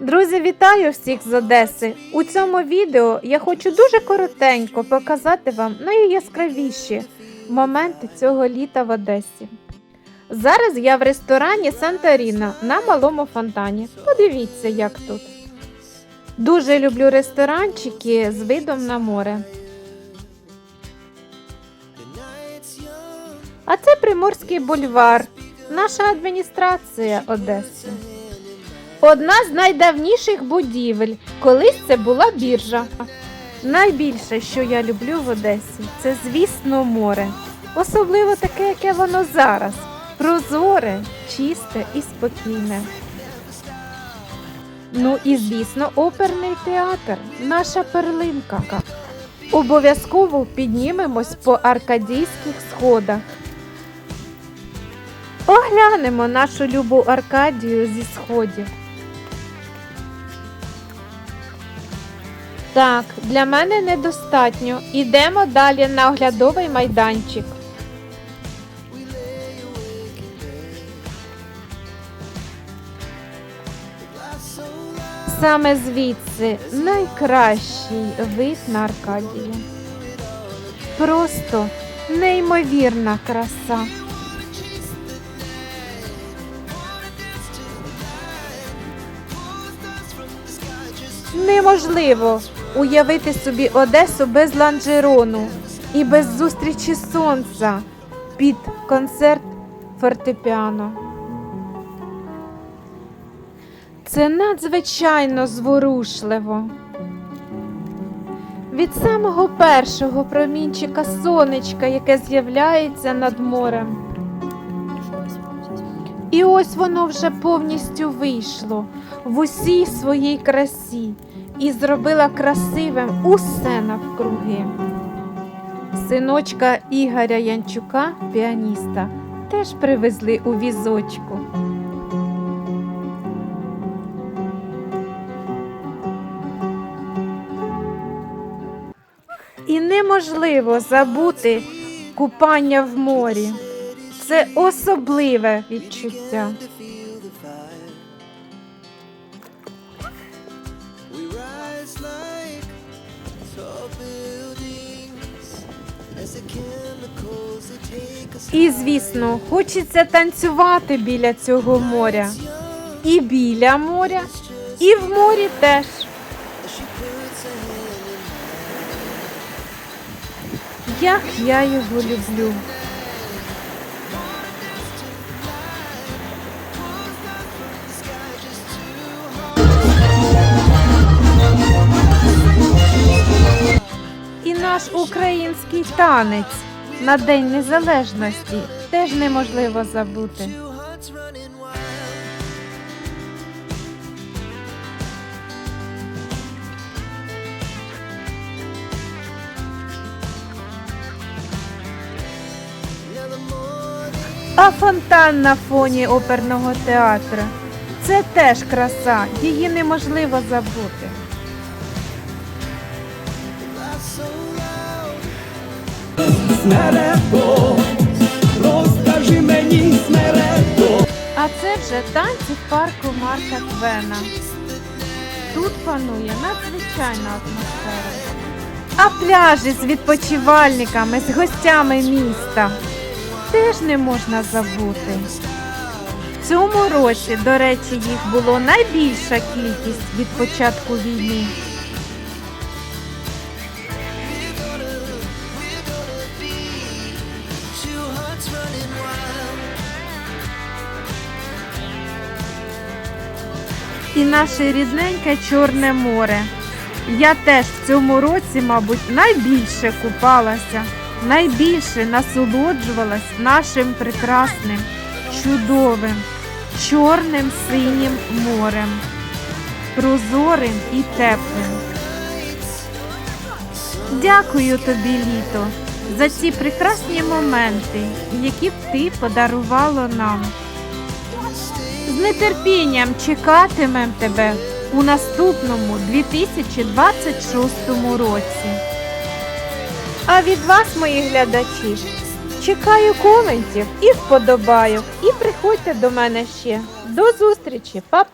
Друзі, вітаю всіх з Одеси! У цьому відео я хочу дуже коротенько показати вам найяскравіші моменти цього літа в Одесі. Зараз я в ресторані Санторіна на малому фонтані. Подивіться, як тут. Дуже люблю ресторанчики з видом на море. А це Приморський бульвар, наша адміністрація Одеси. Одна з найдавніших будівель. Колись це була біржа. Найбільше, що я люблю в Одесі, це, звісно, море. Особливо таке, яке воно зараз. Прозоре, чисте і спокійне. Ну і звісно, оперний театр, наша перлинка. Обов'язково піднімемось по аркадійських сходах. Оглянемо нашу любу Аркадію зі сходів. Так, для мене недостатньо. Ідемо далі на оглядовий майданчик. Саме звідси найкращий вид на Аркадію. Просто неймовірна краса. Неможливо уявити собі Одесу без ланжерону і без зустрічі сонця під концерт фортепіано. Це надзвичайно зворушливо. Від самого першого промінчика сонечка, яке з'являється над морем. І ось воно вже повністю вийшло в усій своїй красі і зробила красивим усе навкруги. Синочка Ігоря Янчука, піаніста, теж привезли у візочку. І неможливо забути купання в морі. Це особливе відчуття. І, звісно, хочеться танцювати біля цього моря. І біля моря, і в морі теж. Як я його люблю. Наш український танець на День Незалежності теж неможливо забути. А фонтан на фоні оперного театру. Це теж краса, її неможливо забути. Смерето, розкажи мені смерето. А це вже танці в парку Марка Твена. Тут панує надзвичайна атмосфера. А пляжі з відпочивальниками, з гостями міста теж не можна забути. В цьому році, до речі, їх було найбільша кількість від початку війни. І наше рідненьке Чорне море. Я теж в цьому році, мабуть, найбільше купалася, найбільше насолоджувалась нашим прекрасним, чудовим, чорним синім морем, прозорим і теплим. Дякую тобі, літо, за ці прекрасні моменти, які б ти подарувало нам. З нетерпінням чекатимем тебе у наступному 2026 році. А від вас, мої глядачі, чекаю коментів і вподобайок. І приходьте до мене ще. До зустрічі, Па-па!